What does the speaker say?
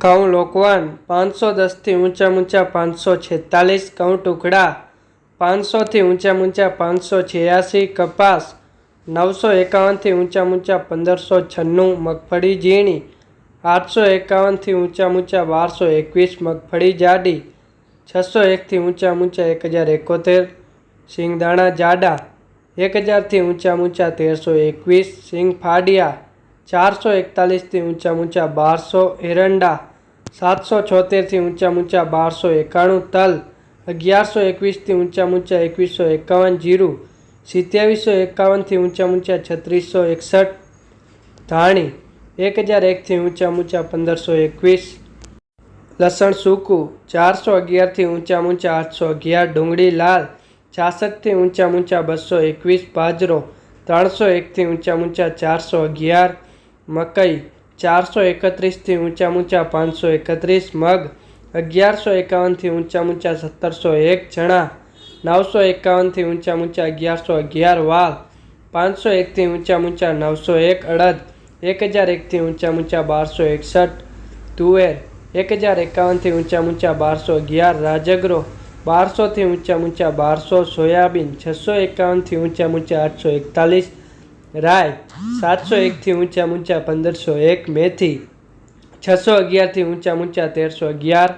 ઘઉં લોકવાન, પાંચસો દસથી ઊંચા ઊંચા પાંચસો છેતાલીસ, ઘઉં ટુકડા, પાંચસોથી ઊંચા ઊંચા પાંચસો છ્યાસી, કપાસ, નવસો એકાવનથી ઊંચા ઊંચા પંદરસો છન્નું, મગફળી ઝીણી, આઠસો એકાવનથી ઊંચા ઊંચા બારસો એકવીસ, મગફળી જાડી, છસો એકથી ઊંચા ઊંચા એક હજાર એકોતેર, સિંગદાણા જાડા, એક હજારથી ઊંચા ઊંચા તેરસો એકવીસ, સિંગ ફાડિયા ચારસો એકતાલીસથી ઊંચા ઊંચા બારસો એરંડા સાતસો છોતેરથી ઊંચા ઊંચા બારસો એકાણું તલ અગિયારસો એકવીસથી ઊંચા ઊંચા એકવીસો એકાવન જીરું સિત્યાવીસો એકાવનથી ઊંચા ઊંચા છત્રીસો એકસઠ ધાણી એક હજાર એકથી ઊંચા ઊંચા પંદરસો એકવીસ લસણ સૂકું ચારસો અગિયારથી ઊંચા ઊંચા આઠસો અગિયાર ડુંગળી લાલ છાસઠથી ઊંચા ઊંચા બસો એકવીસ બાજરો ત્રણસો એકથી ઊંચા ઊંચા ચારસો અગિયાર મકઈ ચારસો એકત્રીસથી ઊંચા ઊંચા પાંચસો એકત્રીસ, મગ અગિયારસો એકાવનથી ઊંચા ઊંચા સત્તરસો એક ચણા, નવસો એકાવનથી ઊંચા ઊંચા અગિયારસો અગિયાર વાલ, પાંચસો એકથી ઊંચા ઊંચા નવસો એક અડદ, એક હજાર એકથી ઊંચા ઊંચા બારસો એકસઠ તુવેર, એક હજાર એકાવનથી ઊંચા ઊંચા બારસો અગિયાર રાજગરો, બારસોથી ઊંચા ઊંચા બારસો સોયાબીન, છસો એકાવનથી ઊંચા ઊંચા આઠસો એકતાલીસ રાય સાતસો એકથી ઊંચા ઊંચા પંદરસો એક મેથી છસો અગિયારથી ઊંચા ઊંચા તેરસો અગિયાર